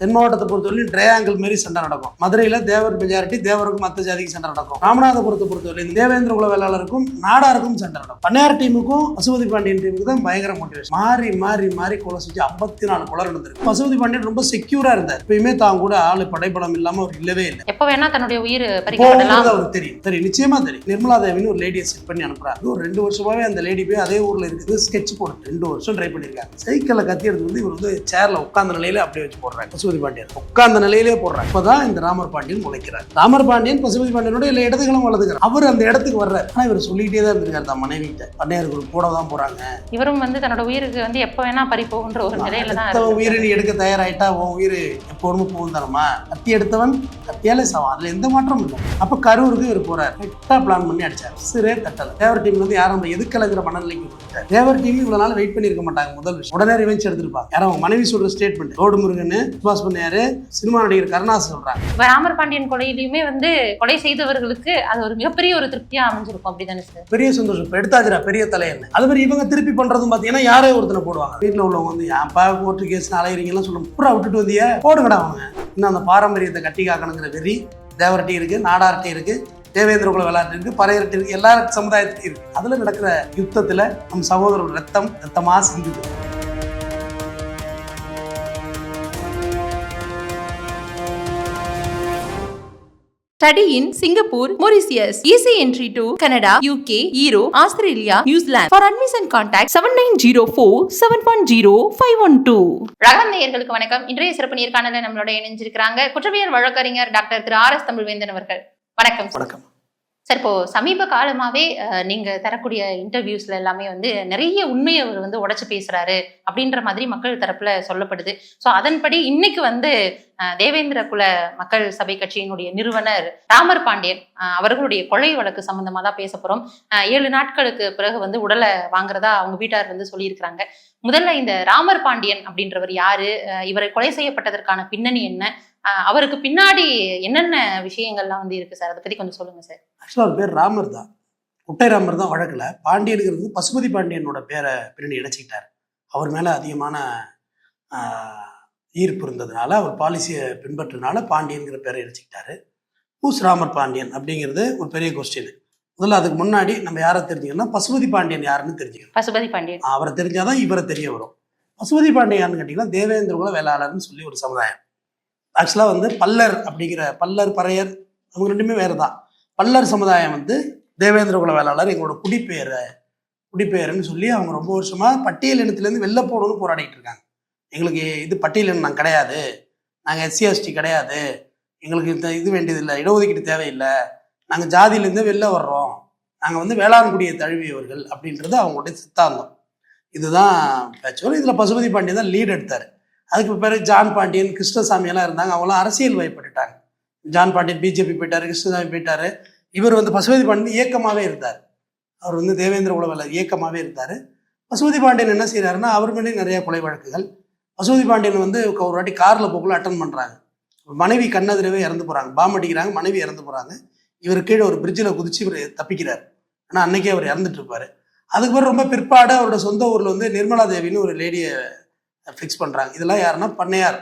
தென் மாவட்டத்தை பொறுத்தவரையும் ட்ரையாங்கிள் மாரி சண்டை நடக்கும். மதுரையில் தேவர் மெஜாரிட்டி தேவருக்கும் மற்ற ஜாதிக்கு சண்டை நடக்கும். ராமநாதபுரத்தை பொறுத்தவரையும் தேவேந்திர குல வேளாளருக்கும் நாடாருக்கும் சண்டை நடக்கும். பண்ணையார் டீமுக்கும் பசுபதி பாண்டியன் டீமுக்கு தான் பயங்கர மோட்டிவேஷன் மாறி மாறி மாறி கொலை செஞ்சு ஐம்பத்தி நாலு கொலை நடந்திருக்கு பசுபதி பாண்டியன் ரொம்ப செக்யூரா இருந்தார். எப்பயுமே தான் கூட ஆளு படைப்படம் இல்லாம அவர் இல்லவே இல்லை. எப்ப வேணா தன்னுடைய உயிர் அவருக்கு தெரியும். தெரியும். நிச்சயமா தெரியும். நிர்மலா தேவின்னு ஒரு லேடியை செட் பண்ணி அனுப்புறாரு. ஒரு ரெண்டு வருஷமாவே அந்த லேடி போய் அதே ஊர்ல இருக்குது ஸ்கெட்ச் போட்டு ரெண்டு வருஷம் ட்ரை பண்ணிருக்காங்க சைக்கிளை கத்தி எடுத்து வந்து இவர் வந்து சேர்ல உட்கார்ந்த நிலையில அப்படியே வச்சு போடுறாங்க பசுபதி பாண்டியன். உட்கார்ந்த நிலையிலே போடுறாங்க இப்பதான் இந்த ராமர் பாண்டியன் முளைக்கிறார். ராமர் பாண்டியன் பசுபதி பாண்டியனோட இல்ல இடத்துகளும் வளர்த்துக்கிறார் அவர் அந்த இடத்துக்கு வர்றாரு. ஆனா இவர் சொல்லிட்டே தான் இருந்திருக்காரு. தான் மனைவி பண்ணையார்கள் கூட தான் போறாங்க. இவரும் வந்து தன்னோட உயிருக்கு வந்து எப்ப வேணா பறி போகுன்ற ஒரு நிலையில தான் உயிரை நீ எடுக்க தயாராயிட்டா உன் உயிர் எப்போ ஒன்று போகும் தரமா? கத்தி எடுத்தவன் கத்தியாலே சாவான் அதுல எந்த மாற்றமும் இல்லை. அப்ப கரூருக்கு இவர் போறாரு. கரெக்டா பிளான் பண்ணி அடிச்சார். சிறே தட்டல. தேவர் டீம் வந்து யாரும் நம்ம எதுக்கலைங்கிற மனநிலைக்கு தேவர் டீம் இவ்வளவு நாள் வெயிட் பண்ணிருக்க மாட்டாங்க முதல் விஷயம். உடனே ரிவெஞ்ச் எடுத்திருப்பாங்க. யாரும் அவங்க மனைவி சொல்ற ஸ்டேட்மெண்ட் ரோடு முருகன் சுபாஷ் பண்ணாரு. சினிமா நடிகர் கருணாஸ் சொல்றாங்க ராமர் பாண்டியன் கொலையிலயுமே வந்து கொலை செய்தவர்களுக்கு அது ஒரு மிகப்பெரிய ஒரு திருப்தியா அமைஞ்சிருக்கும் அப்படிதானே சார்? பெரிய சந்தோஷம். இப்போ எடுத்தாச்சுரா பெரிய தலையன்னு அது மாதிரி இவங்க திருப்பி பண்றதும் பார்த்தீங்கன்னா யாரே ஒருத்தனை போடுவாங்க. வீட்டில் உள்ளவங்க வந்து ஏன்ப்பா கோர்ட்டு கேஸ் அலையிறீங்கலாம் சொல்லும். பூரா விட்டுட்டு வந்தியா? போடுங்கடா அவங்க. இன்னும் அந்த பாரம்பரியத்தை கட்டி காக்கணுங்கிற வெறி தேவரட்டி இருக்கு நாடார்ட்டி இருக்கு தேவேந்திர குல விளையாட்டு இருக்கு பறையரட்டி இருக்கு எல்லா சமுதாயத்திலும் இருக்கு. அதுல நடக்கிற யுத்தத்துல நம் சகோதரர் ரத்தம் ரத்தமா சிந்துது Study in Singapore, Mauritius. Easy entry to Canada, UK, Europe, Australia, New Zealand. For admission contact 7904 710 512. ரகம் நேயர்களுக்கு வணக்கம் இன்றைய சிறப்பு நேர்காணல நம்மளோட இணைஞ்சிருக்கிறாங்க குற்றவியல் வழக்கறிஞர் doctor Thiru R S Tamilvendhan அவர்கள் வணக்கம். வணக்கம் சார் இப்போ சமீப காலமாவே நீங்க தரக்கூடிய இன்டர்வியூஸ்ல எல்லாமே வந்து நிறைய உண்மையை அவர் வந்து உடச்சு பேசுறாரு அப்படின்ற மாதிரி மக்கள் தரப்புல சொல்லப்படுது. ஸோ அதன்படி இன்னைக்கு வந்து தேவேந்திர குல மக்கள் சபை கட்சியினுடைய நிறுவனர் ராமர் பாண்டியன் அவர்களுடைய கொலை வழக்கு சம்பந்தமா தான் பேச போறோம். ஏழு நாட்களுக்கு பிறகு வந்து உடலை வாங்குறதா அவங்க வீட்டார் வந்து சொல்லியிருக்கிறாங்க. முதல்ல இந்த ராமர் பாண்டியன் அப்படின்றவர் யாரு? இவரை கொலை செய்யப்பட்டதற்கான பின்னணி என்ன? அவருக்கு பின்னாடி என்னென்ன விஷயங்கள்லாம் வந்து இருக்கு சார்? அதை பத்தி கொஞ்சம் சொல்லுங்க சார். ஆக்சுவலாக அவர் பேர் ராமர் தான். குட்டை ராமர் தான் வழக்கில். பாண்டியனுங்கிறது பசுபதி பாண்டியனோட பேரை பின்னாடி இணைச்சிக்கிட்டார். அவர் மேலே அதிகமான ஈர்ப்பு இருந்ததுனால அவர் பாலிசியை பின்பற்றினால பாண்டியன்கிற பேரை இணைச்சிக்கிட்டாரு. பூஸ் ராமர் பாண்டியன் அப்படிங்கிறது ஒரு பெரிய கொஸ்டின் முதல்ல அதுக்கு முன்னாடி நம்ம யாரை தெரிஞ்சுக்கணும்னா பசுபதி பாண்டியன் யாருன்னு தெரிஞ்சுக்கணும். பசுபதி பாண்டியன். அவரை தெரிஞ்சாதான் இவரை தெரிய வரும். பசுபதி பாண்டியன் யாருன்னு கேட்டிங்கன்னா தேவேந்திர குல வேளாளர்னு சொல்லி ஒரு சமுதாயம். ஆக்சுவலாக வந்து பல்லர் அப்படிங்கிற பல்லர் பறையர் அவங்க ரெண்டுமே வேறு தான் பல்லர் சமுதாயம் வந்து தேவேந்திர குல வேளாளர் எங்களோட குடிப்பெயர் குடிப்பெயர்னு சொல்லி அவங்க ரொம்ப வருஷமாக பட்டியல் இனத்துலேருந்து வெளில போகணும்னு போராடிட்டு இருக்காங்க. எங்களுக்கு இது பட்டியல் இனம் நாங்கள் கிடையாது. நாங்கள் எஸ்சி எஸ்டி கிடையாது. எங்களுக்கு இந்த இது வேண்டியதில்லை இடஒதுக்கீடு தேவையில்லை. நாங்கள் ஜாதியிலேருந்து வெளில வர்றோம். நாங்கள் வந்து வேளாண்குடியை தழுவியவர்கள் அப்படின்றது அவங்களுடைய சித்தாந்தம். இதுதான் பேச்சுவல் இதில் பசுபதி பாண்டியன் தான் லீட் எடுத்தார். அதுக்கு பிறகு ஜான் பாண்டியன் கிருஷ்ணசாமி எல்லாம் இருந்தாங்க. அவங்களாம் அரசியல் வயப்பட்டுட்டாங்க ஜான் பாண்டியன் பிஜேபி போயிட்டாரு கிருஷ்ணசாமி போயிட்டாரு. இவர் வந்து பசுபதி பாண்டியன் இயக்கமாகவே இருந்தார். அவர் வந்து தேவேந்திர உளவல இயக்கமாகவே இருந்தார். பசுபதி பாண்டியன் என்ன செய்கிறாருன்னா அவர் மேலே நிறைய கொலை வழக்குகள். பசுபதி பாண்டியன் வந்து ஒரு வாட்டி காரில் போக்குள்ள அட்டன் பண்ணுறாங்க மனைவி கண்ணதிரவே இறந்து போகிறாங்க பாம் அடிக்கிறாங்க மனைவி இறந்து போகிறாங்க இவர் கீழே ஒரு பிரிட்ஜில் குதிச்சு இவர் தப்பிக்கிறார். ஆனால் அன்னைக்கே அவர் இறந்துட்டு இருப்பார். அதுக்கு பிறகு ரொம்ப பிற்பாடு அவரோட சொந்த ஊரில் வந்து நிர்மலா தேவின்னு ஒரு லேடியை ஃபிக்ஸ் பண்ணுறாங்க இதெல்லாம் யாருன்னா பண்ணையார்.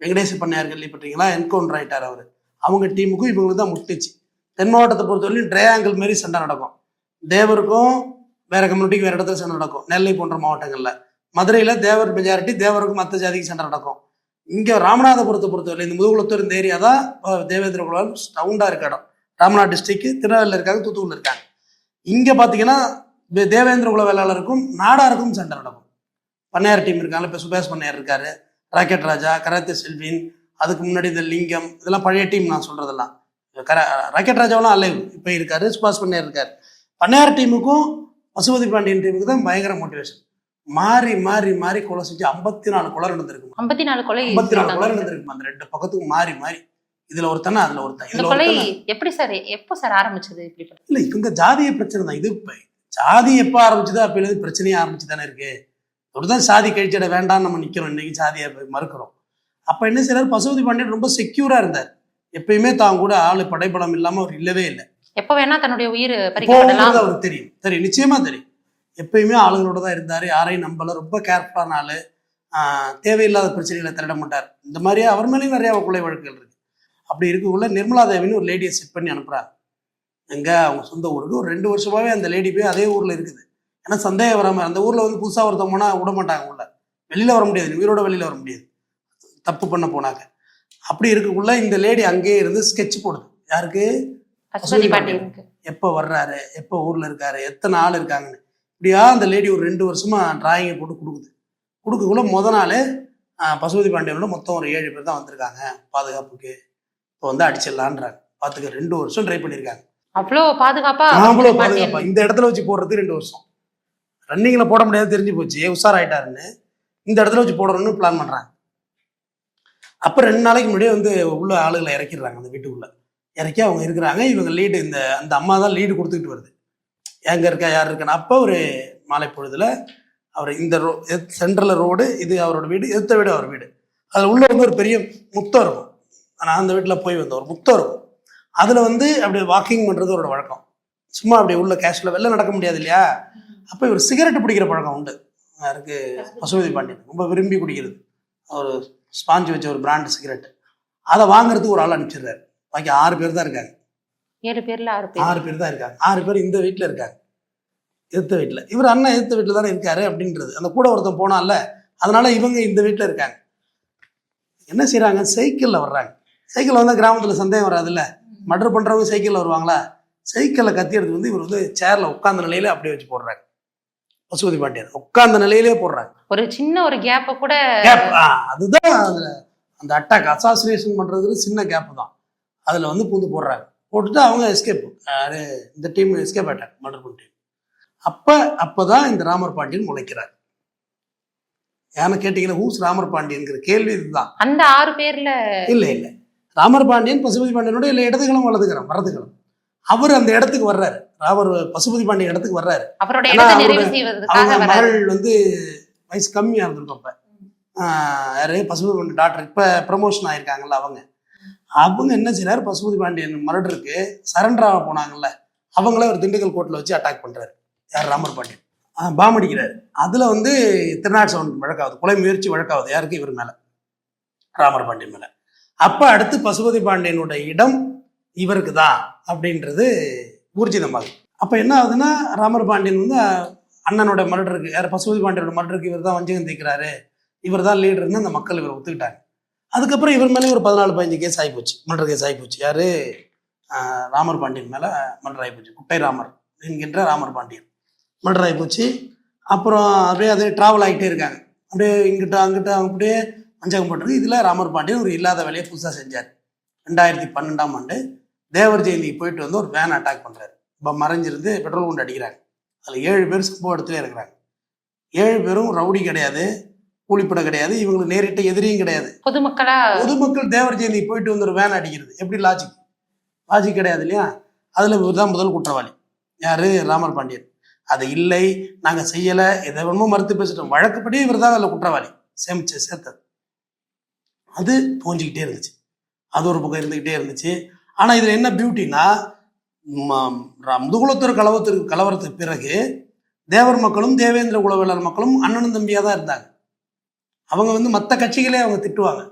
வெங்கடேச பண்ணையார் கேள்விப்பட்டீங்களா என்கவுண்டர் ஆகிட்டார் அவர். அவங்க டீமுக்கும் இவங்களுக்கு தான் முட்டுச்சு. தென் மாவட்டத்தை பொறுத்தவரையிலும் ட்ரையாங்கிள் மாரி சண்டை நடக்கும். தேவருக்கும் வேற கம்யூனிட்டிக்கு வேற இடத்துல சண்டை நடக்கும். நெல்லை போன்ற மாவட்டங்களில். மதுரையில் தேவர் மெஜாரிட்டி தேவருக்கும் மற்ற ஜாதிக்கு சண்டை நடக்கும். இங்கே ராமநாதபுரத்தை பொறுத்தவரை இந்த முதுகுளத்தூர் இந்த ஏரியா தான் தேவேந்திர குலம் ஸ்டவுண்டாக இருக்க இடம். ராமநாத் டிஸ்ட்ரிக்ட் திருநெல்வேலியில் இருக்காங்க தூத்துக்குடியில் இருக்காங்க. இங்கே பார்த்தீங்கன்னா தேவேந்திர குல வேளாளருக்கும் நாடாருக்கும் சண்டை நடக்கும். பண்ணையார் டீம் இருக்காங்க இப்போ சுபாஷ் பண்ணையார் இருக்காரு ராக்கெட் ராஜா கராத்தே செல்வின் அதுக்கு முன்னாடி இந்த லிங்கம் இதெல்லாம் பழைய டீம் நான் சொல்றதெல்லாம். கர ராக்கெட் ராஜாவெல்லாம் அலைவ் இப்போ இருக்காரு சுபாஷ் பண்ணையார் இருக்காரு. பண்ணையார் டீமுக்கும் பசுபதி பாண்டியன் டீமுக்கு தான் பயங்கர மோட்டிவேஷன் மாறி மாறி மாறி கொலை செஞ்சு ஐம்பத்தி நாலு கொலை நடந்திருக்கு ஐம்பத்தி நாலு கொலை ஐம்பத்தி நாலு கொலை செய்தாங்க. நடந்திருக்கு அந்த ரெண்டு பக்கத்துக்கு மாறி மாறி. இதுல ஒருத்தனா அதுல ஒருத்தன். இந்த கொலை எப்படி சார் எப்போ சார் ஆரம்பிச்சது இப்படி? இல்ல இவங்க ஜாதிய பிரச்சனை தான். இது இப்ப ஜாதி எப்ப ஆரம்பிச்சதோ அப்ப இருந்து பிரச்சனையே ஆரம்பிச்சு தானே இருக்கு. ஒருதான் சாதி கழிச்சிட வேண்டாம்னு நம்ம நிக்கிறோம். இன்னைக்கு சாதியை போய் மறுக்கிறோம். அப்ப என்ன செய்யறாரு பசுபதி பாண்டியன் ரொம்ப செக்யூரா இருந்தார். எப்பயுமே தான் கூட ஆளு படைப்படம் இல்லாம அவர் இல்லவே இல்லை. எப்ப வேணா தன்னுடைய உயிர் அவருக்கு தெரியும். தெரியும். நிச்சயமா தெரியும். எப்பயுமே ஆளுங்களோட தான் இருந்தாரு. யாரையும் நம்பல. ரொம்ப கேர்ஃபுல்லான ஆளு. ஆஹ் தேவையில்லாத பிரச்சனைகளை திருட மாட்டார். இந்த மாதிரியே அவர் மேலேயும் நிறைய கொலை வழக்குகள் இருக்கு. அப்படி இருக்கக்குள்ள நிர்மலா தேவின்னு ஒரு லேடியை செட் பண்ணி அனுப்புறாங்க. எங்க? அவங்க சொந்த ஊருக்கு. ஒரு ரெண்டு வருஷமாவே அந்த லேடி போய் அதே ஊர்ல இருக்குது. ஏன்னா சந்தேகம் வராம அந்த ஊர்ல வந்து புதுசா ஒருத்தன் போனா விட மாட்டாங்க உள்ள வெளியில வர முடியாது. உயிரோட வெளியில வர முடியாது. தப்பு பண்ண போனாங்க. அப்படி இருக்கக்குள்ள இந்த லேடி அங்கேயே இருந்து ஸ்கெட்ச் போடுது. யாருக்கு? எப்போ வர்றாரு? எப்போ ஊர்ல இருக்காரு? எத்தனை ஆள் இருக்காங்கன்னு. இப்படியா அந்த லேடி ஒரு ரெண்டு வருஷமா டிராயிங்கை போட்டு கொடுக்குது. கொடுக்கக்குள்ள முத நாள் பசுபதி பாண்டியனோட மொத்தம் ஒரு ஏழு பேர் தான் வந்திருக்காங்க. பாதுகாப்புக்கு. இப்போ வந்து அடிச்சிடலான்றாங்க. பார்த்துக்க ரெண்டு வருஷம் ட்ரை பண்ணியிருக்காங்க அவ்வளோ பாதுகாப்பா அவ்வளோ பாதுகாப்பா. இந்த இடத்துல வச்சு போடுறதுக்கு ரெண்டு வருஷம். ரன்னிங்கில் போட முடியாது தெரிஞ்சு போச்சு. உஷாராயிட்டாருன்னு இந்த இடத்துல வச்சு போடணும்னு பிளான் பண்ணுறாங்க அப்போ ரெண்டு நாளைக்கு முன்னாடியே வந்து உள்ள ஆளுகளை இறக்கிடுறாங்க அந்த வீட்டுக்குள்ள. இறக்கி அவங்க இருக்கிறாங்க. இவங்க லீடு இந்த அந்த அம்மா தான் லீடு கொடுத்துக்கிட்டு வருது. எங்க இருக்கா யார் இருக்கான்னு. அப்போ ஒரு மாலை பொழுதுல அவர் இந்த ரோ சென்ட்ரல் ரோடு இது அவரோட வீடு எதிர்த்த வீடு அவர் வீடு. அதில் உள்ள வந்து ஒரு பெரிய முத்தம் இருக்கும். நான் அந்த வீட்டில் போய் வந்தேன். ஒரு முத்தம் இருக்கும். அதில் வந்து அப்படியே வாக்கிங் பண்ணுறது அவரோட வழக்கம். சும்மா அப்படியே உள்ள கேஷில் வெளில நடக்க முடியாது இல்லையா? அப்போ இவர் சிகரெட் பிடிக்கிற பழக்கம் உண்டு. யாருக்கு? பசுபதி பாண்டியன் ரொம்ப விரும்பி குடிக்கிறது. ஒரு ஸ்பாஞ்ச் வச்ச ஒரு பிராண்ட் சிகரெட் அதை வாங்குறதுக்கு ஒரு ஆள் அனுப்பிச்சிடுறாரு. பாக்கி ஆறு பேர் தான் இருக்காங்க. ஏழு பேர்ல ஆறு பேர். ஆறு பேர் தான் இருக்காங்க. ஆறு பேர் இந்த வீட்டில் இருக்காங்க. எதிர்த்த வீட்டில் இவர் அண்ணன் எதிர்த்த வீட்டில் தானே இருக்காரு அப்படின்றது. அந்த கூட ஒருத்தன் போனான்ல அதனால இவங்க இந்த வீட்டில் இருக்காங்க. என்ன செய்றாங்க? சைக்கிளில் வர்றாங்க. சைக்கிள் வந்தால் கிராமத்தில் சந்தேகம் வராதுல்ல? மர்டர் பண்ணுறவங்க சைக்கிளில் வருவாங்களா? சைக்கிளில் கத்தி எடுத்து வந்து இவர் வந்து சேரில் உட்கார்ந்த நிலையில அப்படியே வச்சு போடுறாங்க. பசுபதி பாண்டியன். உட்கார்ந்த நிலையிலே போடுறாங்க. ஒரு சின்ன ஒரு கேப்ப கூட அதுதான் அதுல அந்த அட்டாக் அசாசினேஷன் பண்றதுல சின்ன கேப் தான். அதுல வந்து பூந்து போடுறாங்க. போட்டுட்டு அவங்க எஸ்கேப் இந்த டீம் எஸ்கேப் ஆயிட்டாங்க மர்டர் பண்ணி அப்ப அப்பதான் இந்த ராமர் பாண்டியன் முளைக்கிறார். ஏன்னு கேட்டீங்கன்னா ஹூஸ் ராமர் பாண்டியன்கிற கேள்வி இதுதான். அந்த ஆறு பேர்ல இல்ல இல்ல. ராமர் பாண்டியன் பசுபதி பாண்டியனோட இல்லை இடதுகளும் வலதுகளும் வரதுகளும் அவர் அந்த இடத்துக்கு வர்றாரு. ராமர் பசுபதி பாண்டியன் இடத்துக்கு வர்றாரு. அவங்க மகள் வந்து வயசு கம்மியா இருந்திருக்கும் அப்ப. யாரு? பசுபதி பாண்டியன் டாக்டர் இப்ப ப்ரமோஷன் ஆயிருக்காங்கல்ல அவங்க. அவங்க என்ன செய்றாரு? பசுபதி பாண்டியன் மர்டருக்கு சரண்டர் ஆக போனாங்கல்ல. அவங்கள ஒரு திண்டுக்கல் கோர்ட்ல வச்சு அட்டாக் பண்றாரு. யார்? ராமர் பாண்டியன். பாம் அடிக்கிறாரு. அதுல வந்து திருநாட் சவுண்ட் வழக்காகுது கொலை முயற்சி வழக்காகுது யாருக்கு? இவர் மேல. ராமர் பாண்டியன் மேல. அப்ப அடுத்து பசுபதி பாண்டியனோட இடம் இவருக்கு தான் அப்படின்றது ஊர்ஜிதமாகுது. அப்போ என்ன ஆகுதுன்னா ராமர் பாண்டியன் வந்து அண்ணனோட மர்டருக்கு யார் பசுபதி பாண்டியனோட மர்டருக்கு இவர் தான் வஞ்சகம் தைக்கிறாரு இவர் தான் லீடர்னு அந்த மக்கள் இவரை ஒத்துக்கிட்டாங்க. அதுக்கப்புறம் இவர் மேலே ஒரு பதினாலு பதினஞ்சு கேஸ் ஆகிப்போச்சு மர்டர் கேஸ் ஆகி போச்சு யார் ராமர் பாண்டியன் மேலே மர்டர் போச்சு குட்டை ராமர் என்கின்ற ராமர் பாண்டியன். மர்டர் போச்சு அப்புறம் அப்படியே அதே ட்ராவல் ஆகிட்டே இருக்காங்க. அப்படியே இங்கிட்ட அங்கிட்ட அப்படியே வஞ்சகம் பண்ணுறது இதில் ராமர் பாண்டியன் ஒரு இல்லாத வேலையை புதுசாக செஞ்சார். ரெண்டாயிரத்தி பன்னெண்டாம் ஆண்டு தேவர் ஜெயந்திக்கு போயிட்டு வந்து ஒரு வேன் அட்டாக் பண்ணுறாரு இப்போ மறைஞ்சிருந்து பெட்ரோல் குண்டு அடிக்கிறாங்க. அதில் ஏழு பேர் சம்பவ இடத்துல இருக்கிறாங்க ஏழு பேரும் ரவுடி கிடையாது கூலிப்படை கிடையாது இவங்களுக்கு நேரிட்ட எதிரியும் கிடையாது. பொதுமக்களா? பொதுமக்கள் தேவர் ஜெயந்தி போயிட்டு வந்து ஒரு வேன் அடிக்கிறது. எப்படி லாஜிக் லாஜிக் கிடையாது இல்லையா? அதில் இவர் தான் முதல் குற்றவாளி. யாரு? ராமர் பாண்டியன். அது இல்லை நாங்கள் செய்யலை எதை வேணுமோ மறுத்து பேசிட்டோம். வழக்குப்படி இவர் தான் அதில் குற்றவாளி. சேமிச்சு சேர்த்தது. அது தோஞ்சிக்கிட்டே இருந்துச்சு. அது ஒரு பக்கம் இருந்துக்கிட்டே இருந்துச்சு. ஆனால் இதில் என்ன பியூட்டினா முதுகுலத்தூர் கலவரத்திற்கு கலவரத்துக்கு பிறகு தேவர் மக்களும் தேவேந்திர குலவேலர் மக்களும் அண்ணனும் தம்பியாக தான் இருந்தாங்க. அவங்க வந்து மற்ற கட்சிகளே அவங்க திட்டுவாங்க.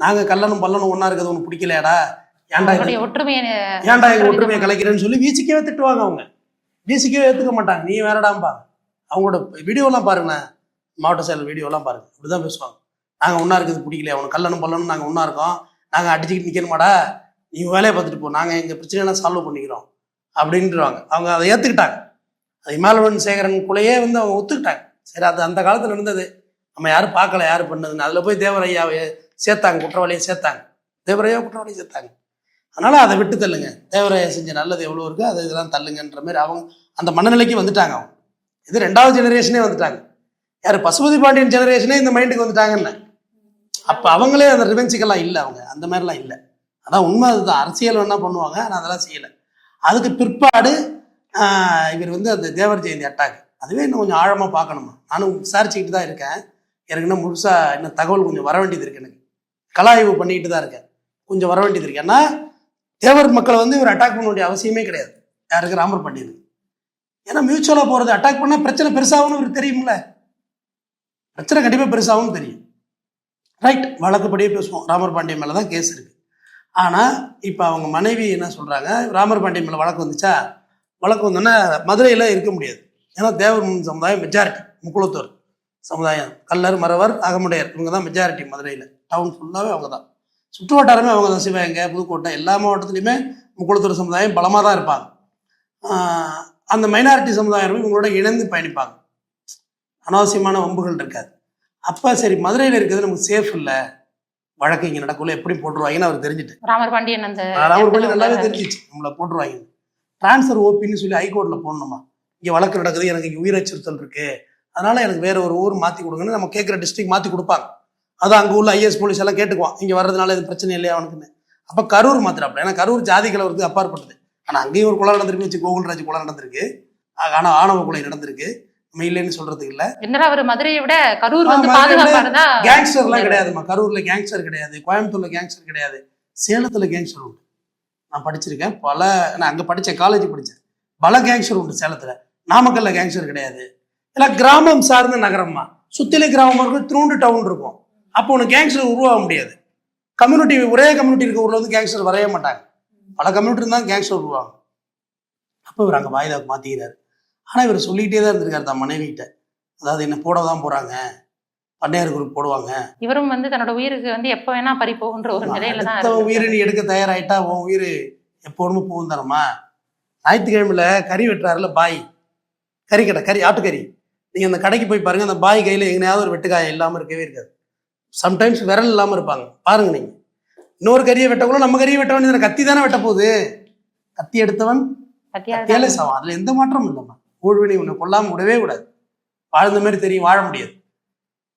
நாங்கள் கல்லனும் பல்லனும் ஒன்றா இருக்கிறது ஒன்று பிடிக்கலையாடா? ஏன்டா ஒற்றுமையை ஏன்டா எங்க ஒற்றுமையை கலைக்கிறேன்னு சொல்லி வீசிக்கவே திட்டுவாங்க அவங்க. வீசிக்கவே ஏத்துக்க மாட்டாங்க. நீ வேறடாம்பா. அவங்களோட வீடியோலாம் பாருங்களேன். மாவட்ட செயலர் வீடியோலாம் பாருங்க. இப்படிதான் பேசுவாங்க. நாங்க ஒண்ணா இருக்கிறது பிடிக்கல அவனுக்கு கல்லணும் பல்லனும் நாங்க ஒண்ணா இருக்கோம். நாங்க அடிச்சுக்கிட்டு நிக்கணுமாடா? நீ வேலையை பார்த்துட்டு போ நாங்கள் எங்கள் பிரச்சனையெல்லாம் சால்வ் பண்ணிக்கிறோம் அப்படின்றாங்க. அவங்க அதை ஏற்றுக்கிட்டாங்க அது இமாலவன் சேகரன் குலையே வந்து அவங்க ஒத்துக்கிட்டாங்க. சரி அது அந்த காலத்தில் இருந்தது. நம்ம யாரும் பார்க்கல யாரு பண்ணதுன்னு. அதில் போய் தேவரையாவை சேர்த்தாங்க குற்றவாளியை சேர்த்தாங்க. தேவரையா குற்றவாளியை சேர்த்தாங்க. அதனால் அதை விட்டு தள்ளுங்க. தேவரையா செஞ்ச நல்லது எவ்வளோ இருக்கோ அதை இதெல்லாம் தள்ளுங்கன்ற மாதிரி அவங்க அந்த மனநிலைக்கு வந்துட்டாங்க அவங்க. இது ரெண்டாவது ஜெனரேஷனே வந்துட்டாங்க. யார் பசுபதி பாண்டியன் ஜெனரேஷனே இந்த மைண்டுக்கு வந்துட்டாங்கன்னு அப்போ அவங்களே அந்த ரிவென்ஸுக்கெல்லாம் இல்லை அவங்க. அந்த மாதிரிலாம் இல்லை. அதான் உண்மை அதுதான். அரசியல் வேணா பண்ணுவாங்க? ஆனால் அதெல்லாம் செய்யலை. அதுக்கு பிற்பாடு இவர் வந்து அந்த தேவர் ஜெயந்தி அட்டாக் அதுவே இன்னும் கொஞ்சம் ஆழமாக பார்க்கணுமா? நானும் விசாரிச்சுக்கிட்டு தான் இருக்கேன். எனக்கு இன்னும் முழுசாக இன்னும் தகவல் கொஞ்சம் வர வேண்டியது இருக்கு எனக்கு. கலாய்வு பண்ணிக்கிட்டு தான் இருக்கேன். கொஞ்சம் வர வேண்டியது இருக்கு. ஏன்னா தேவர் மக்களை வந்து இவர் அட்டாக் பண்ண வேண்டிய அவசியமே கிடையாது. யாருக்கு? ராமர் பண்ணியது ஏன்னா மியூச்சுவலாக போகிறது அட்டாக் பண்ணால் பிரச்சனை பெருசாகும்னு இவருக்கு தெரியும்ல. பிரச்சனை கண்டிப்பாக பெருசாகவும் தெரியும். ரைட் வழக்குப்படியே பேசுவோம். ராமர் பாண்டியன் மேலே தான் கேஸ் இருக்குது ஆனால் இப்போ அவங்க மனைவி என்ன சொல்கிறாங்க ராமர் பாண்டியன் மேலே வழக்கு வந்துச்சா? வழக்கு வந்தோன்னா மதுரையில் இருக்க முடியாது. ஏன்னா தேவர் சமுதாயம் மெஜாரிட்டி முக்குளத்தூர் சமுதாயம். கல்லர் மறவர் அகமுடையர் இவங்க தான் மெஜாரிட்டி மதுரையில். டவுன் ஃபுல்லாகவே அவங்க தான் சுற்று வட்டாரமே அவங்க தான் சிவகங்கை புதுக்கோட்டை எல்லா மாவட்டத்துலையுமே முக்குளத்தூர் சமுதாயம் பலமாக தான் இருப்பாங்க அந்த மைனாரிட்டி சமுதாயம் இவங்களோட இணைந்து பயணிப்பாங்க. அனாவசியமான வம்புகள் இருக்காது. அப்போ சரி மதுரையில் இருக்கிறது நமக்கு சேஃப் இல்லை. வழக்கு இங்கே நடக்கல எப்படி போட்டுருவாங்கன்னு அவர் தெரிஞ்சுட்டு. ராமர் பாண்டியன் அந்த ராமர் பள்ளி நல்லாவே தெரிஞ்சிச்சு. நம்மளை போட்டுருவாங்க. டிரான்ஸ்ஃபர் ஓபின்னு சொல்லி ஹைகோர்ட்டில் போடணுமா? இங்கே வழக்கு நடக்குது எனக்கு இங்கே உயிர் அச்சுறுத்தல் இருக்கு. அதனால எனக்கு வேற ஒரு ஊர் மாற்றி கொடுங்கன்னு நம்ம கேட்குற டிஸ்ட்ரிக்ட் மாற்றி கொடுப்பாங்க. அது அங்கே உள்ள ஐஎஸ் போலீஸ் எல்லாம் கேட்டுக்குவான். இங்கே வர்றதுனால இது பிரச்சனை இல்லையா அவனுக்குன்னு. அப்போ கரூர் மாத்திராப்ல ஏன்னா கரூர் ஜாதி கலவரத்துக்கு அப்பாற்பட்டது. ஆனால் அங்கேயும் ஒரு கொலை நடந்திருக்கு வச்சு கோகுல்ராஜ் கொலை நடந்திருக்கு. ஆனால் ஆணவ கொலை நடந்திருக்கு. இல்லைன்னு சொல்றதுக்கு இல்லை. என்னடா அவர் மதுரையை விட கரூர் வந்து பாதுகாப்பானதா? கேங்ஸ்டர்லாம் கிடையாதும்மா. கரூர்ல கேங்ஸ்டர் கிடையாது. கோயம்புத்தூர்ல கேங்ஸ்டர் கிடையாது. சேலத்துல கேங்ஸ்டர் உண்டு. நான் படிச்சிருக்கேன். பல நான் அங்க படிச்சேன் காலேஜ் படிச்சேன். பல கேங்ஸ்டர் உண்டு சேலத்துல. நாமக்கல்ல கேங்ஸ்டர் கிடையாது. எல்லாம் கிராமம் சார்ந்த நகரம்மா. சுத்திலே கிராமம் இருக்கும் திருண்டு டவுன் இருக்கும். அப்போ உனக்கு கேங்ஸ்டர் உருவாக முடியாது. கம்யூனிட்டி ஒரே கம்யூனிட்டி இருக்க ஊர்ல வந்து கேங்ஸ்டர் வரைய மாட்டாங்க. பல கம்யூனிட்டி இருந்தால் கேங்ஸ்டர் உருவாகும். அப்போ இவர் அங்கே வாய்தாக்கு மாத்திக்கிறாரு. ஆனா இவர் சொல்லிக்கிட்டே தான் இருந்திருக்காரு தான் மனைவிகிட்ட. அதாவது என்ன போட தான் போறாங்க? பண்ணையார் குரூப் போடுவாங்க. இவரும் வந்து தன்னோட உயிருக்கு வந்து எப்ப வேணா பறி போகுன்ற ஒரு நிலையில தான். உயிரை நீ எடுக்க தயாராயிட்டா உன் உயிர் எப்போதுமே போகும் தானம்மா? ஞாயிற்றுக்கிழமையில கறி வெட்டுறாருல பாய். கறி கடை கறி ஆட்டுக்கறி. நீங்க அந்த கடைக்கு போய் பாருங்க அந்த பாய் கையில எங்கேயாவது ஒரு வெட்டுக்காயம் இல்லாம இருக்கவே இருக்காது. சம்டைம்ஸ் விரல் இல்லாம இருப்பாங்க. பாருங்க நீங்க. இன்னொரு கறியை வெட்டக்குள்ள நம்ம கறியை வெட்ட வேண்டியது கத்தி தானே வெட்ட போகுது. கத்தி எடுத்தவன் கத்தியாலே சாவும் அதுல எந்த மாற்றமும் இல்லைம்மா. ஊழ்வினை உன்னை கொல்லாம விடவே கூடாது. வாழ்ந்த மாதிரி தெரியும் வாழ முடியாது.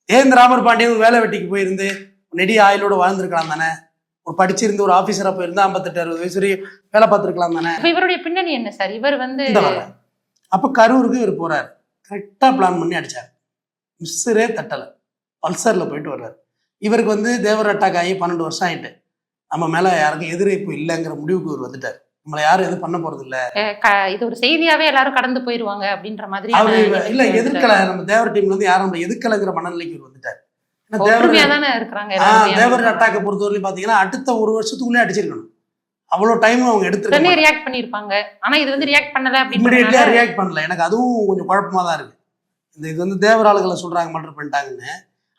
ஏன் ராமர் பாண்டியன் வேலை வெட்டிக்கு போயிருந்து நெடி ஆயுளோட வாழ்ந்திருக்கலாம் தானே? ஒரு படிச்சிருந்து ஒரு ஆபீசரா போயிருந்தா ஐம்பத்தெட்டு அறுபது வயசு வரையும் வேலை பார்த்துருக்கலாம் தானே? இவருடைய பின்னணி என்ன சார் இவர் வந்து அப்ப கரூருக்கு இவர் போறாரு. கரெக்டா பிளான் பண்ணி அடிச்சார். மிஸ்ஸரே தட்டல. பல்சர்ல போயிட்டு வர்றாரு. இவருக்கு வந்து தேவர் அட்டாக் ஆகி பன்னெண்டு வருஷம் ஆயிட்டு. நம்ம மேல யாருக்கும் எதிர்ப்பு இல்லைங்கிற முடிவுக்கு இவர் வந்துட்டார். நம்மளை யாரும் எதுவும் பண்ண போறது இல்ல இது ஒரு செய்தியாவே எல்லாரும் கடந்து போயிருவாங்க அப்படின்ற மாதிரி இல்ல எதிர்க்கல நம்ம தேவர் டீம்ல இருந்து யாரும் நம்மளை எதிர்க்கலைங்கிற மனநிலைக்கு இவர் வந்துட்டார். தேவர் அட்டாக்கை பொறுத்தவரையிலும் பாத்தீங்கன்னா அடுத்த ஒரு வருஷத்துக்குள்ளே அடிச்சிருக்கணும். அவ்வளவு டைம் அவங்க எடுத்துருக்காங்க ரியாக்ட் பண்ணிருப்பாங்க ஆனா இது வந்து ரியாக்ட் பண்ணல இமிடியேட்லியா ரியாக்ட் பண்ணல. எனக்கு அதுவும் கொஞ்சம் குழப்பமா தான் இருக்கு. இந்த இது வந்து தேவர் ஆளுகளை சொல்றாங்க மர்டர் பண்ணிட்டாங்கன்னு.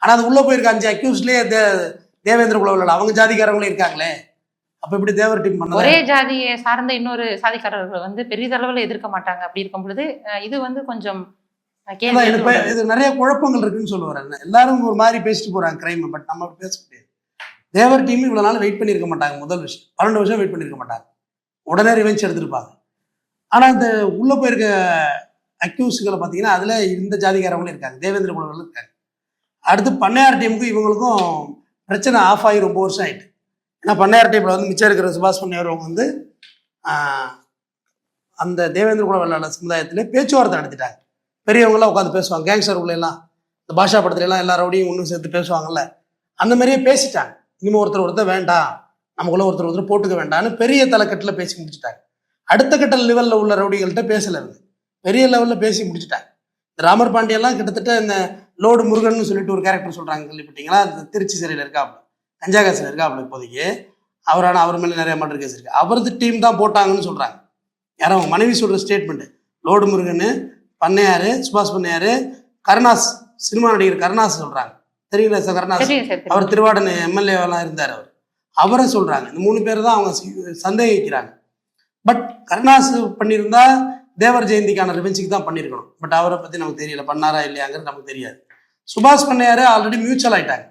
ஆனா அது உள்ள போயிருக்க. அஞ்சு அக்யூஸ்லயே தேவேந்திர குலவில் அவங்க ஜாதிக்காரங்களும் இருக்காங்களே. அப்ப இப்படி தேவர் டீம் பண்ணல ஒரே ஜாதியை சார்ந்த இன்னொரு சாதிக்காரர்கள் வந்து பெரிதளவுல எதிர்க்க மாட்டாங்க. அப்படி இருக்கும் பொழுது இது வந்து கொஞ்சம். இது நிறைய குழப்பங்கள் இருக்குன்னு சொல்ல வரேன். எல்லாரும் ஒரு மாதிரி பேசிட்டு போறாங்க கிரைம் பட் நம்ம பேச முடியாது. தேவர் டீம் இவ்வளவு நாள் வெயிட் பண்ணியிருக்க மாட்டாங்க முதல் விஷயம். பன்னெண்டு வருஷம் வெயிட் பண்ணியிருக்க மாட்டாங்க. உடனே ரிவெஞ்ச் எடுத்திருப்பாங்க. ஆனா இந்த உள்ள போயிருக்க அக்யூஸ்களை பார்த்தீங்கன்னா அதுல இந்த ஜாதிகாரங்களும் இருக்காங்க தேவேந்திர குலங்களும் இருக்காங்க. அடுத்து பண்ணையார் டீமுக்கும் இவங்களுக்கும் பிரச்சனை ஆஃப் ஆகி ரொம்ப வருஷம் ஆயிட்டு. ஏன்னா பண்ணையார் டீம்ல வந்து மிச்சம் இருக்கிற சுபாஷ் பண்ணையார் அவங்க வந்து அந்த தேவேந்திர குல வெள்ளாளர் சமுதாயத்திலே பேச்சுவார்த்தை நடத்திட்டாங்க. பெரியவங்களாம் உட்காந்து பேசுவாங்க. கேங்ஸ்டர் உள்ள எல்லாம் இந்த பாஷா படத்துல எல்லாம் எல்லா ரவுடியும் ஒன்றும் சேர்த்து பேசுவாங்கல்ல. அந்த மாதிரியே பேசிட்டாங்க. இனிமே ஒருத்தர் ஒருத்தர் வேண்டாம். நமக்குள்ள ஒருத்தர் ஒருத்தர் போட்டுக்க வேண்டாம்னு பெரிய தலைக்கட்டில் பேசி முடிச்சுட்டாங்க. அடுத்த கட்ட லெவலில் உள்ள ரவுடிகள்கிட்ட பேசல இருந்து பெரிய லெவலில் பேசி முடிச்சுட்டாங்க. இந்த ராமர் பாண்டியெல்லாம் கிட்டத்தட்ட இந்த லோடு முருகன் சொல்லிட்டு ஒரு கேரக்டர் சொல்றாங்க. கேள்விப்பட்டீங்களா? திருச்சி சிறையில் இருக்காப்புல கஞ்சா காசில் இருக்காப்புல இப்போதைக்கு? அவரான அவர் மேலே நிறைய மர்டர் கேஸ் இருக்கு. அவரது டீம் தான் போட்டாங்கன்னு சொல்றாங்க. யாரும் அவங்க மனைவி சொல்ற ஸ்டேட்மெண்ட் லோடு முருகன் பண்ணையாரு சுபாஷ் பண்ணையாரு கருணாஸ் சினிமா நடிகர் கருணாஸ் சொல்றாங்க. தெரியல சார் கருணாஸ். அவர் திருவாடன் எம்எல்ஏவெல்லாம் இருந்தார் அவர். அவரை சொல்றாங்க. இந்த மூணு பேர் தான் அவங்க சந்தேகிக்கிறாங்க. பட் கருணாஸ் பண்ணியிருந்தா தேவர் ஜெயந்திக்கான ரிவெஞ்சுக்கு தான் பண்ணியிருக்கணும். பட் அவரை பத்தி நமக்கு தெரியல. பண்ணாரா இல்லையாங்கிறது நமக்கு தெரியாது. சுபாஷ் பண்ணையாரு ஆல்ரெடி மியூச்சுவல் ஆயிட்டாங்க.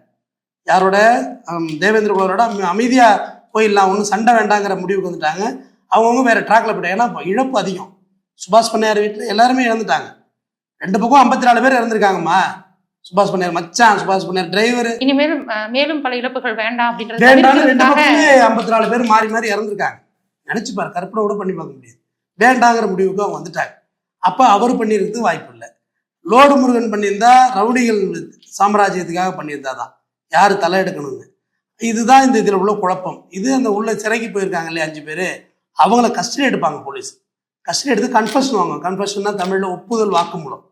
யாரோட? ஹம், தேவேந்திர குலரோட அமி- அமைதியா போயிடலாம் ஒன்றும் சண்டை வேண்டாங்கிற முடிவுக்கு வந்துட்டாங்க. அவங்கவுங்க வேற ட்ராக்ல போயிட்டாங்க. ஏன்னா இழப்பு அதிகம். சுபாஷ் பண்ணையார் வீட்டில் எல்லாருமே இறந்துட்டாங்க ரெண்டு பக்கம் ஐம்பத்தி நாலு பேர் இறந்துருக்காங்கம்மா. சுபாஷ் பண்ணையார் மச்சான் சுபாஷ் பண்ணையார் டிரைவர் இனிமேலும் அஹ், மேலும் பல இழப்புகள் வேண்டாம் அப்படின்றது ரெண்டு பக்கமே ஐம்பத்தி நாலு பேர் மாறி மாறி இறந்துருக்காங்க. நினைச்சு பாரு கற்பனை கூட பண்ணி பார்க்க முடியாது. வேண்டாங்கிற முடிவுக்கு அவங்க வந்துட்டாங்க. அப்ப அவர் பண்ணியிருக்கிறது வாய்ப்பு இல்லை. லோடு முருகன் பண்ணியிருந்தா ரவுடிகள் சாம்ராஜ்யத்துக்காக பண்ணியிருந்தா தான். யார் தலை எடுக்கணும்னு. இதுதான் இந்த இதில் உள்ள குழப்பம். இது அந்த உள்ள சிறைக்கு போயிருக்காங்க இல்லையா அஞ்சு பேர்? அவங்கள கஸ்டடி எடுப்பாங்க போலீஸ் கஸ்டடி எடுத்து கன்ஃபர்ஷன் வாங்க கன்ஃபர்ஷன்னா தமிழில் ஒப்புதல் வாக்குமூலம்.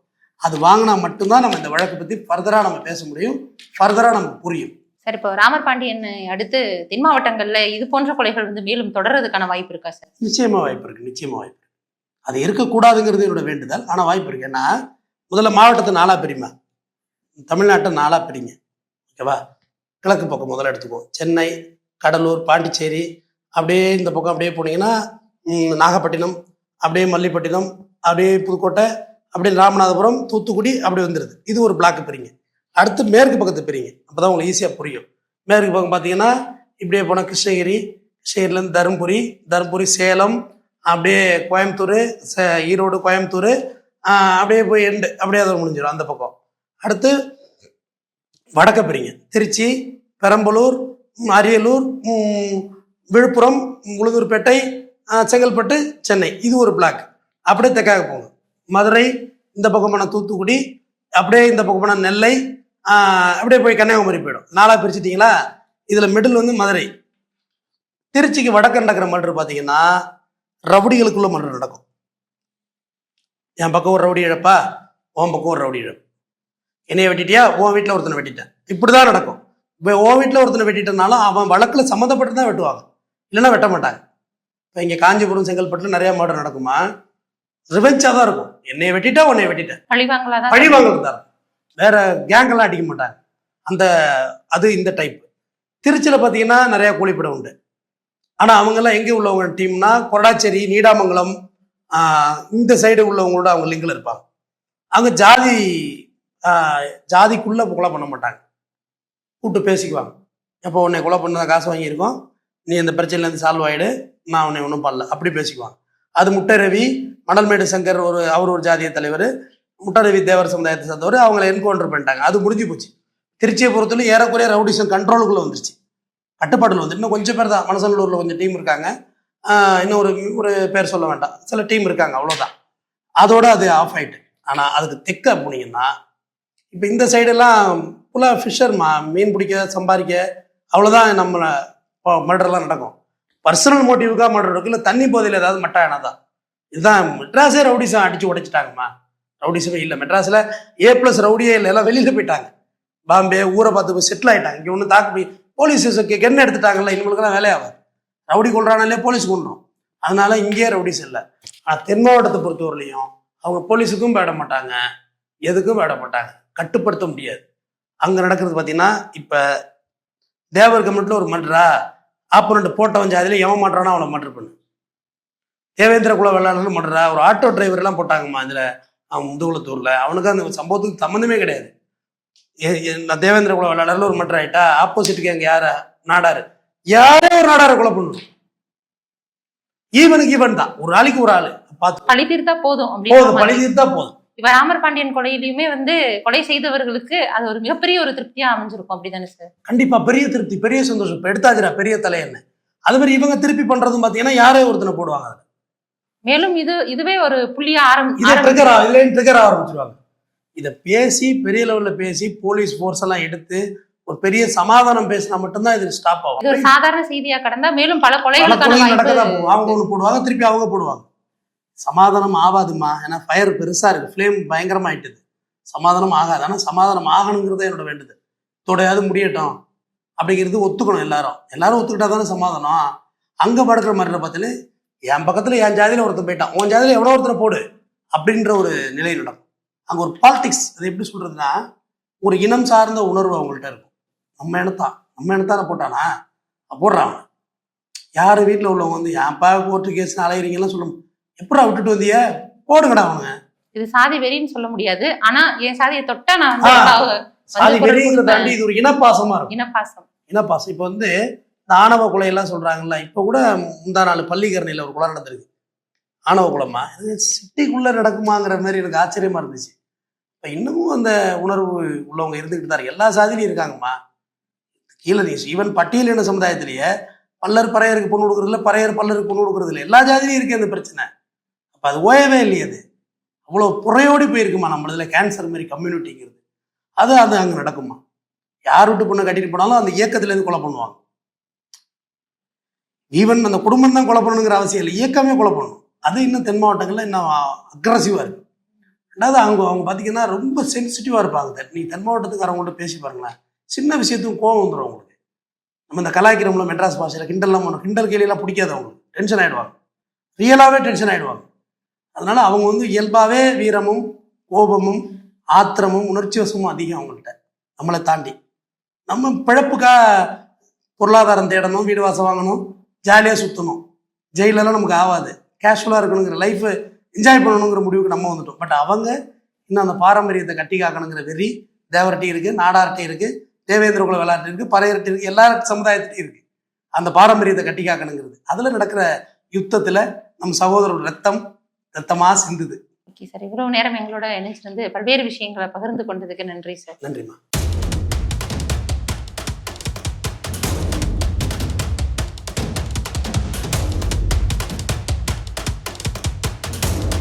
அது வாங்கினா மட்டும்தான் நம்ம இந்த வழக்கை பற்றி ஃபர்தராக நம்ம பேச முடியும். ஃபர்தராக நமக்கு புரியும். சார் இப்போ ராமர் பாண்டியன் அடுத்து தென் மாவட்டங்கள்ல இது போன்ற கொலைகள் வந்து மேலும் தொடர்றதுக்கான வாய்ப்பு இருக்கா சார்? நிச்சயமா வாய்ப்பு இருக்கு. நிச்சயமா வாய்ப்பு இருக்கு. அது இருக்கக்கூடாதுங்கிறது என்னோட வேண்டுதல். ஆனால் வாய்ப்பு இருக்கு. ஏன்னா முதல்ல மாவட்டத்தை நாலா பிரிமா தமிழ்நாட்டை நாலா பிரிங்க. ஓகேவா கிழக்கு பக்கம் முதல்ல எடுத்துக்குவோம். சென்னை கடலூர் பாண்டிச்சேரி அப்படியே இந்த பக்கம் அப்படியே போனீங்கன்னா நாகப்பட்டினம் அப்படியே மல்லிப்பட்டினம் அப்படியே புதுக்கோட்டை அப்படியே ராமநாதபுரம் தூத்துக்குடி அப்படி வந்துடுது இது ஒரு பிளாக் பிரிங்க. அடுத்து மேற்கு பக்கத்து பிரிங்க. அப்பதான் உங்களுக்கு ஈஸியாக புரியும். மேற்கு பக்கம் பார்த்தீங்கன்னா இப்படியே போனால் கிருஷ்ணகிரி கிருஷ்ணகிரிலேருந்து தருமபுரி தருமபுரி சேலம் அப்படியே கோயம்புத்தூர் ச- ஈரோடு கோயம்புத்தூர் அப்படியே போய் எண்டு அப்படியே அதை முடிஞ்சிடும் அந்த பக்கம். அடுத்து வடக்க பிரிங்க திருச்சி பெரம்பலூர் அரியலூர் விழுப்புரம் உளுந்தூர்பேட்டை செங்கல்பட்டு சென்னை. இது ஒரு பிளாக் அப்படியே தெற்காக போங்க. மதுரை இந்த பக்கம் தூத்துக்குடி அப்படியே இந்த பக்கம் போனால் நெல்லை அப்படியே போய் கன்னியாகுமரி போயிடும். நாலாக பிரிச்சுட்டிங்களா? இதில் மிடில் வந்து மதுரை. திருச்சிக்கு வடக்கு நடக்கிற மர்டர் பார்த்தீங்கன்னா ரவுடிகளுக்குள்ள மர்டர் நடக்கும். என் பக்கம் ஒரு ரவுடி இழப்பா உன் பக்கம் ஒரு ரவுடி இழப்பு. என்னைய வெட்டிட்டியா? உன் வீட்டில் ஒருத்தனை வெட்டிட்டேன். இப்படி தான் நடக்கும். இப்போ உன் வீட்டில் ஒருத்தனை வெட்டிட்டனாலும் அவன் வழக்கில் சம்மந்தப்பட்டு தான் வெட்டுவாங்க. இல்லைன்னா வெட்ட மாட்டாங்க. இப்போ இங்கே காஞ்சிபுரம் செங்கல்பட்டுல நிறைய மர்டர் நடக்குமா? ரிவெஞ்சாக தான் இருக்கும். என்னைய வெட்டிட்டா உன்னை வெட்டிட்டேன். பழிவாங்களா தான் வேற கேங்கெல்லாம் அடிக்க மாட்டாங்க. அந்த அது இந்த டைப் திருச்சியில் பார்த்தீங்கன்னா நிறைய கூலிப்படம் உண்டு. ஆனால் அவங்கெல்லாம் எங்கே உள்ளவங்க? டீம்னா கொரடாச்சேரி நீடாமங்கலம் ஆஹ், இந்த சைடு உள்ளவங்களோட அவங்க லிங்கில் இருப்பாங்க. அவங்க ஜாதி ஜாதிக்குள்ளே கொலை பண்ண மாட்டாங்க. கூப்பிட்டு பேசிக்குவாங்க. எப்போ உன்னை கொலை பண்ண காசு வாங்கியிருக்கோம் நீ இந்த பிரச்சனையிலேருந்து சால்வ் ஆகிடு நான் உன்னை ஒன்றும் பண்ணல. அப்படி பேசிக்குவாங்க. அது முட்டை ரவி மணல்மேடு சங்கர் ஒரு அவர் ஒரு ஜாதிய தலைவர் முட்டரவி தேவர் சமுதாயத்தை சேர்ந்தவர் அவங்கள என்கவுண்டர் பண்ணிட்டாங்க. அது முடிஞ்சு போச்சு. திருச்சியை பொறுத்தவரை ஏறக்குறைய ரவுடிசம் கண்ட்ரோலுக்குள்ளே வந்துருச்சு. கட்டுப்பாட்டில் வந்து இன்னும் கொஞ்சம் பேர் தான். மனசனூரில் கொஞ்சம் டீம் இருக்காங்க. இன்னும் ஒரு ஒரு பேர் சொல்ல வேண்டாம். சில டீம் இருக்காங்க அவ்வளோதான் அதோட அது ஆஃப் ஆயிட்டு. ஆனால் அதுக்கு தெக்க போனீங்கன்னா இப்போ இந்த சைடெல்லாம் ஃபுல்லாக ஃபிஷர்மா மீன் பிடிக்க சம்பாதிக்க அவ்வளோதான் நம்ம மர்டர்லாம் நடக்கும். பர்சனல் மோட்டிவுக்காக மர்டர் இருக்கும் இல்லை தண்ணி போதையில் ஏதாவது மட்டா தான் இதுதான் மெட்ராஸே ரவுடிசம் அடித்து உடைச்சிட்டாங்கம்மா. ரவுடிசமே இல்லை. மெட்ராஸில் ஏ ப்ளஸ் ரவுடியே இல்லை எல்லாம் வெளியில் போயிட்டாங்க. பாம்பே ஊரை பார்த்து போய் செட்டில் ஆயிட்டாங்க. இங்கே ஒன்று தாக்கு போய் போலீஸ் கென்ன எடுத்துட்டாங்கல்ல இவங்களுக்குலாம் வேலையாகாது ரவுடி கொள்றானாலே போலீஸ் கொண்டுரும் அதனால இங்கேயே ரவுடிஸ் இல்லை. ஆனால் தென் மாவட்டத்தை பொறுத்தவரையிலையும் அவங்க போலீஸுக்கும் போயிட மாட்டாங்க. எதுக்கும் போயிட மாட்டாங்க. கட்டுப்படுத்த முடியாது. அங்கே நடக்கிறது பார்த்தீங்கன்னா இப்போ தேவர் கமிட்டில் ஒரு மன்றா ஆப்போனண்ட் போட்டவன் ஜாதியில் எவன் மாட்டுறானோ அவனை மர்டர் பண்ணு. தேவேந்திர குல வெள்ளாளர்கள் மர்டரா ஒரு ஆட்டோ டிரைவர் எல்லாம் போட்டாங்கம்மா இதில். அவன் முதுகுளத்தூரில் அவனுக்கு அந்த சம்பவத்துக்கு சம்மந்தமே கிடையாது. நான் தேவேந்திர குல வெள்ளாளர்ல ஒரு மர்டர் ஆயிட்டா ஆப்போசிட்டுக்கு அங்கே யார? நாடாரு. யாரே ஒரு நாடாரை கொலை பண்ணணும் ஈவனுக்கு ஈவன் தான் ஒரு ஆளுக்கு ஒரு ஆளு. பார்த்து பழி தீர்த்தா போதும் போதும் பழி தீர்த்தா போதும். இப்ப ராமர் பாண்டியன் கொலையிலயுமே வந்து கொலை செய்தவர்களுக்கு அது ஒரு மிகப்பெரிய ஒரு திருப்தியா அமைஞ்சிருக்கும். அப்படிதானே சார் கண்டிப்பா பெரிய திருப்தி பெரிய சந்தோஷம். இப்போ எடுத்தாச்சுடா பெரிய தலை என்ன? அது மாதிரி இவங்க திருப்பி பண்றதும் பார்த்தீங்கன்னா யாரே ஒருத்தனை போடுவாங்க. மேலும் இது இதுவே ஒரு புள்ளியா ஆரம் இதை ட்ரிகர் ட்ரிகர் ஆரம்பிச்சிருவாங்க. இதை பேசி பெரிய லெவல்ல பேசி போலீஸ் ஃபோர்ஸ் எல்லாம் எடுத்து ஒரு பெரிய சமாதானம் பேசினா மட்டும்தான் இது ஸ்டாப் ஆகும். ஒரு சாதாரண செய்தியா கடந்தா மேலும் பல கொலைகள் நடக்கதான் அவங்க ஒன்று போடுவாங்க திருப்பி அவங்க போடுவாங்க. சமாதானம் ஆகாதுமா ஏன்னா ஃபயர் பெருசாக இருக்குது ஃப்ளேம் பயங்கரமாயிட்டுது. சமாதானம் ஆகாது. ஆனால் சமாதானம் ஆகணுங்கிறது என்னோட வேண்டுதல். தொடையாவது முடியட்டும். அப்படிங்கிறது ஒத்துக்கணும் எல்லாரும். எல்லாரும் ஒத்துக்கிட்டா தானே சமாதானம்? அங்கே படுக்கிற மாதிரி பார்த்தாலே என் பக்கத்தில் என் ஜாதியில் ஒருத்தன் போயிட்டான். உன் ஜாதியில எவ்வளோ ஒருத்தனை போடு. அப்படின்ற ஒரு நிலை நடக்கும். அங்கே ஒரு பாலிடிக்ஸ் அது எப்படி சொல்கிறதுனா ஒரு இனம் சார்ந்த உணர்வு அவங்கள்ட்ட இருக்கும். நம்ம இனத்தான் நம்ம இனத்தான போட்டானா? போடுறான் யார் வீட்டில் உள்ளவங்க வந்து ஏன்ப்பா கோர்ட்டு கேஸ் அலையிறீங்கலாம் சொல்லணும் எப்படா விட்டுட்டு வந்திய? போடுங்கடா அவங்க இது சாதி வெறின்னு சொல்ல முடியாது. ஆனா என் சாதியை தொட்டா நான் சாதி வெறிங்கிறத தாண்டி இது ஒரு இனப்பாசமா இருக்கும். இனப்பாசம். இனப்பாசம். இப்போ வந்து இந்த ஆணவ கொலையெல்லாம் சொல்றாங்கல்ல இப்போ கூட முந்தா நாள் பள்ளிக்கரணையில் ஒரு கொலை நடந்திருக்கு. ஆணவ கொலைமா இது சிட்டிக்குள்ள நடக்குமாங்கிற மாதிரி எனக்கு ஆச்சரியமா இருந்துச்சு. இப்போ இன்னமும் அந்த உணர்வு உள்ளவங்க இருந்துகிட்டு தான் எல்லா சாதியிலையும் இருக்காங்கம்மா. கீழே நீ ஈவன் பட்டியலின சமுதாயத்திலேயே பல்லர் பறையருக்கு பொண்ணு கொடுக்குறது இல்லை பறையர் பல்லருக்கு பொண்ணு கொடுக்குறது இல்லை எல்லா ஜாதியிலையும் இருக்கு அந்த பிரச்சனை. அப்போ அது ஓயவே இல்லையே அது. அவ்வளோ புறையோடி போயிருக்குமா நம்ம இதில் கேன்சர் மாதிரி கம்யூனிட்டிங்கிறது அது அது அங்கே நடக்குமா? யார் விட்டு பொண்ணை கட்டிட்டு போனாலும் அந்த இயக்கத்துலேருந்து கொலை பண்ணுவாங்க. ஈவன் அந்த குடும்பம் தான் கொலை பண்ணணுங்கிற அவசியம் இல்லை. இயக்கமே கொலை பண்ணணும் அது இன்னும் தென் மாவட்டங்களில் இன்னும் அக்ரஸிவாக இருக்கு. ரெண்டாவது அவங்க அவங்க பார்த்தீங்கன்னா ரொம்ப சென்சிட்டிவாக இருப்பாங்க. தென் நீ தென் மாவட்டத்துக்காரவங்கள்ட்ட பேசி பாருங்களேன். சின்ன விஷயத்துக்கும் கோவம் வந்துடும் அவங்களுக்கு. நம்ம இந்த கலாய்க்கிறோம்ல மெட்ராஸ் பாஷையில் கிண்டல்லாம் பண்ணணும் கிண்டல் கேலியெல்லாம் பிடிக்காது அவங்களுக்கு. டென்ஷன் ஆகிடுவாங்க ரியலாகவே டென்ஷன் ஆகிடுவாங்க அதனால அவங்க வந்து இயல்பாகவே வீரமும் கோபமும் ஆத்திரமும் உணர்ச்சி வசமும் அதிகம் அவங்கள்ட்ட. நம்மளை தாண்டி. நம்ம பிழப்புக்காக பொருளாதாரம் தேடணும் வீடு வாசம் வாங்கணும் ஜாலியாக சுற்றணும் ஜெயிலெல்லாம் நமக்கு ஆகாது. கேஷுவலாக இருக்கணுங்கிற லைஃபை என்ஜாய் பண்ணணுங்கிற முடிவுக்கு நம்ம வந்துட்டோம். பட் அவங்க இன்னும் அந்த பாரம்பரியத்தை கட்டி காக்கணுங்கிற வெறி தேவரட்டி இருக்குது நாடார்ட்டி இருக்குது தேவேந்திர குல விளையாட்டு இருக்குது பறையரட்டி இருக்குது எல்லா சமுதாயத்திலையும் இருக்குது அந்த பாரம்பரியத்தை கட்டி காக்கணுங்கிறது. அதில் நடக்கிற யுத்தத்தில் நம் சகோதரர் ரத்தம் ரத்தமாக சிந்துது. Okay sir. இவ்வளவு நேரம் எங்களோட இணைஞ்சிருந்து பல்வேறு விஷயங்களை பகிர்ந்து கொண்டதுக்கு நன்றி சார். நன்றிம்மா.